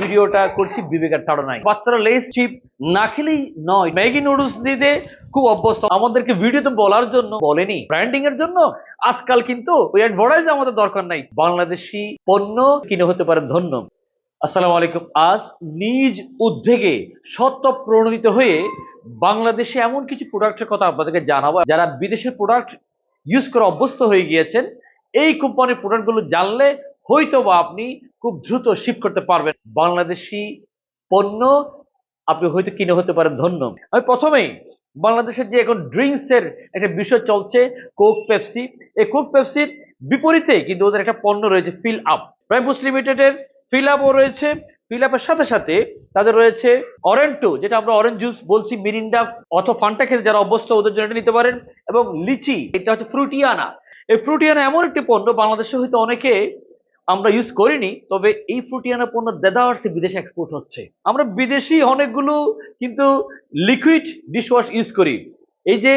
ভিডিওটা করছি বিবেকের তাড়নায় বাচ্চারা লেস চিপ না খেলেই নয়। ম্যাগি নুডলস দিতে খুব অভ্যস্ত। আমাদেরকে ভিডিওতে বলার জন্য বলেনি ব্র্যান্ডিং এর জন্য। আজকাল কিন্তু ওই অ্যাডভার্টাইজ আমাদের দরকার নাই। বাংলাদেশি পণ্য কিনে হতে পারে ধন্য। আসসালামু আলাইকুম। আজ নিজ উদ্যোগে সত্য প্রণোদিত হয়ে বাংলাদেশে এমন কিছু প্রোডাক্টের কথা আপনাদেরকে জানাব। যারা বিদেশের প্রোডাক্ট ইউজ করে অভ্যস্ত হয়ে গিয়েছেন, এই কোম্পানির প্রোডাক্টগুলো জানলে হয়তো বা আপনি খুব দ্রুত শিফট করতে পারবেন। বাংলাদেশি পণ্য আপনি হয়তো কিনে হতে পারেন ধন্য। আমি প্রথমেই বাংলাদেশের যে এখন ড্রিঙ্কস এর একটা বিষয় চলছে কোক পেপসি এই কোক পেপসির বিপরীতে কিন্তু ওদের একটা পণ্য রয়েছে ফিল আপ প্রাইমবুস লিমিটেডের ফিল আপও রয়েছে। ফিল আপের সাথে সাথে তাদের রয়েছে অরেন্টো যেটা আমরা অরেঞ্জ জুস বলছি মিরিন্ডা অথবা ফান্টা খেতে যারা অভ্যস্ত, ওদের জন্য এটা নিতে পারেন। এবং লিচি এটা হচ্ছে ফ্রুটিয়ানা এই ফ্রুটিয়ানা এমন একটি পণ্য বাংলাদেশে হয়তো অনেকে আমরা ইউজ করিনি, তবে এই ফ্রুটিয়ানা পণ্য দেদারসে বিদেশে এক্সপোর্ট হচ্ছে। আমরা বিদেশি অনেকগুলো কিন্তু লিকুইড ডিশওয়াশ ইউজ করি। এই যে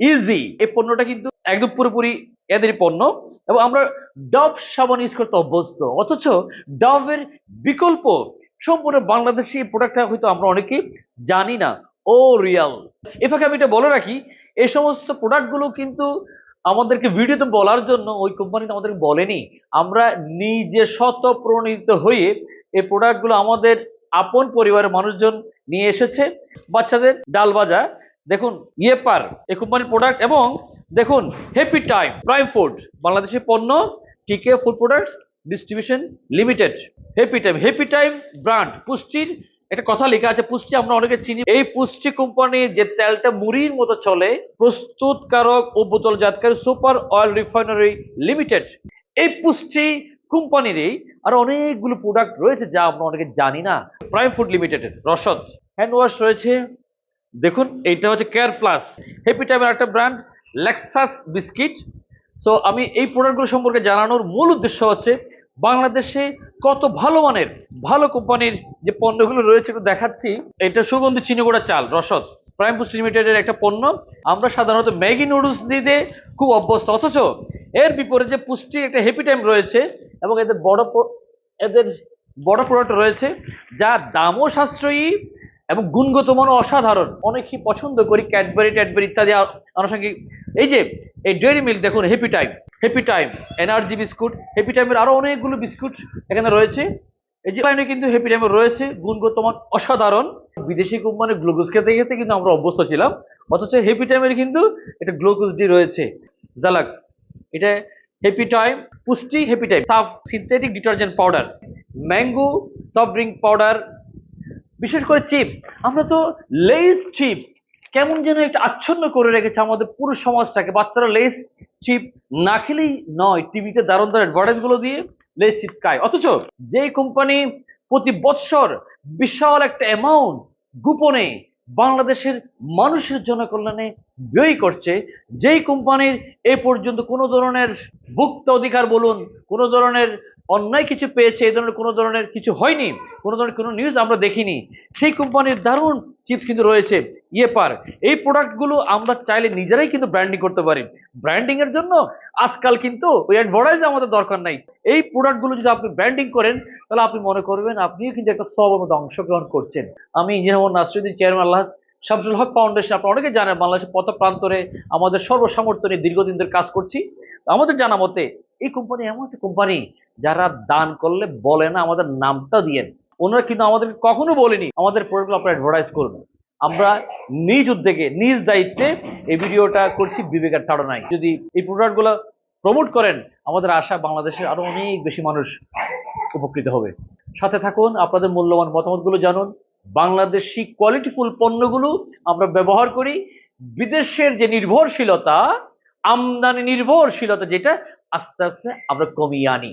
ইজি এই পণ্যটা কিন্তু একদম পুরোপুরি এদের পণ্য। এবং আমরা ডব সাবান ইউজ করতে অভ্যস্ত। অথচ ডবের বিকল্প সম্পূর্ণ বাংলাদেশি প্রোডাক্টটা হয়তো আমরা অনেকেই জানি না। ও রিয়াল এ ফাঁকে আমি এটা বলে রাখি, এই সমস্ত প্রোডাক্টগুলো কিন্তু আমাদেরকে ভিডিওতে বলার জন্য ওই কোম্পানি আমাদেরকে বলেনি। আমরা নিজে শত প্রণীত হয়ে এই প্রোডাক্টগুলো আমাদের আপন পরিবারের মানুষজন নিয়ে এসেছে। বাচ্চাদের ডাল ভাজা, দেখুন ইয়েপার এই কোম্পানির প্রোডাক্ট এবং দেখুন হ্যাপি টাইম প্রাইম ফুড বাংলাদেশের পণ্য TK food products distribution limited happy time happy time brand পুষ্টির একটা কথা লেখা আছে, পুষ্টি আমরা অনেকে চিনি। এই পুষ্টি কোম্পানির যে তেলটা মুড়ির মতো চলে, প্রস্তুতকারক ও বোতলজাতকারী সুপার অয়েল রিফাইনারি লিমিটেড। এই পুষ্টি কোম্পানিরই আরও অনেকগুলো প্রোডাক্ট রয়েছে যা আমরা অনেকে জানি না। প্রাইম ফুড লিমিটেডের রসদ। হ্যান্ড ওয়াশ রয়েছে। দেখুন, এইটা হচ্ছে কেয়ার প্লাস হ্যাপি টাইমের একটা ব্র্যান্ড লেক্সাস বিস্কিট সো আমি এই প্রোডাক্টগুলো সম্পর্কে জানানোর মূল উদ্দেশ্য হচ্ছে বাংলাদেশে কত ভালো মানের, ভালো কোম্পানির যে পণ্যগুলো রয়েছে একটু দেখাচ্ছি। এটা সুগন্ধি চিনিগুড়া চাল, রসদ। প্রাইম পুষ্টি লিমিটেডের একটা পণ্য। আমরা সাধারণত ম্যাগি নুডলস দিতে খুব অভ্যস্ত। অথচ এর বিপরীতে যে পুষ্টি একটা হ্যাপি টাইম রয়েছে এবং এদের বড় এদের বড় প্রোডাক্ট রয়েছে, যা দামও সাশ্রয়ী এবং গুণগত মান অসাধারণ। অনেকেই পছন্দ করি ক্যাডবেরি ট্যাডবেরি ইত্যাদি আনুষঙ্গিক এই যে, এই ডেয়ারি মিল্ক দেখুন happy time happy time energy biscuit happy টাইমের আরও অনেকগুলো বিস্কুট এখানে রয়েছে। এই যে লাইনে কিন্তু হ্যাপি টাইমের রয়েছে, গুণগত মান অসাধারণ। বিদেশি কোম্পানির গ্লুকোজ খেতে খেতে কিন্তু আমরা অভ্যস্ত ছিলাম। অথচ হ্যাপি টাইমের কিন্তু এটা গ্লুকোজ ডি রয়েছে। জালাক এটা happy time Pusti happy time সাফ synthetic detergent powder mango soft drink powder বিশেষ করে চিপস আমরা তো লেস চিপস কেমন যেন একটা আচ্ছন্ন করে রেখেছে আমাদের পুরো সমাজটাকে। বাচ্চারা লেস চিপ না খেলেই নয়, টিভিতে দারুণ দারুণ অ্যাডভার্টাইজগুলো দিয়ে লেস চিপ খায়। অথচ যে কোম্পানি প্রতি বৎসর বিশাল একটা অ্যামাউন্ট গোপনে বাংলাদেশের মানুষের জনকল্যাণে ব্যয় করছে, যেই কোম্পানির এ পর্যন্ত কোনো ধরনের ভুক্ত অধিকার বলুন, কোনো ধরনের অন্যায় কিছু পেয়েছে, এই ধরনের কোনো ধরনের কিছু হয়নি, কোনো ধরনের কোনো নিউজ আমরা দেখিনি। সেই কোম্পানির দারুণ চিপস কিন্তু রয়েছে ইয়ে ইয়েপার এই প্রোডাক্টগুলো আমরা চাইলে নিজেরাই কিন্তু ব্র্যান্ডিং করতে পারি। ব্র্যান্ডিং এর জন্য আজকাল কিন্তু ওই অ্যাডভার্টাইজ আমাদের দরকার নাই। এই প্রোডাক্টগুলো যদি আপনি ব্র্যান্ডিং করেন, তাহলে আপনি মনে করবেন আপনিও কিন্তু একটা সবার মধ্যে অংশগ্রহণ করছেন। আমি engineer Nasruddin chairman Allah Shamsul Haque foundation আপনারা অনেকে জানেন বাংলাদেশের পথ প্রান্তরে আমাদের সর্বসামর্থ্য নিয়ে দীর্ঘদিন ধরে কাজ করছি। আমাদের জানা মতে, এই কোম্পানি এমন একটা কোম্পানি যারা দান করলে বলে না, আমাদের নামটা দিয়েন ওনারা কিন্তু আমাদেরকে কখনো বলেনি, আমাদের প্রোডাক্টগুলো আপনারা অ্যাডভার্টাইজ করবেন আমরা নিজ উদ্যোগে, নিজ দায়িত্বে এই ভিডিওটা করছি বিবেকের তাড়নায়। যদি এই প্রোডাক্টগুলো প্রমোট করেন, আমাদের আশা বাংলাদেশের আরও অনেক বেশি মানুষ উপকৃত হবে। সাথে থাকুন, আপনাদের মূল্যবান মতামতগুলো জানুন। বাংলাদেশি কোয়ালিটিফুল পণ্যগুলো আমরা ব্যবহার করি। বিদেশের যে নির্ভরশীলতা, আমদানি নির্ভরশীলতা যেটা, আস্তে আস্তে আমরা কমিয়ে আনি।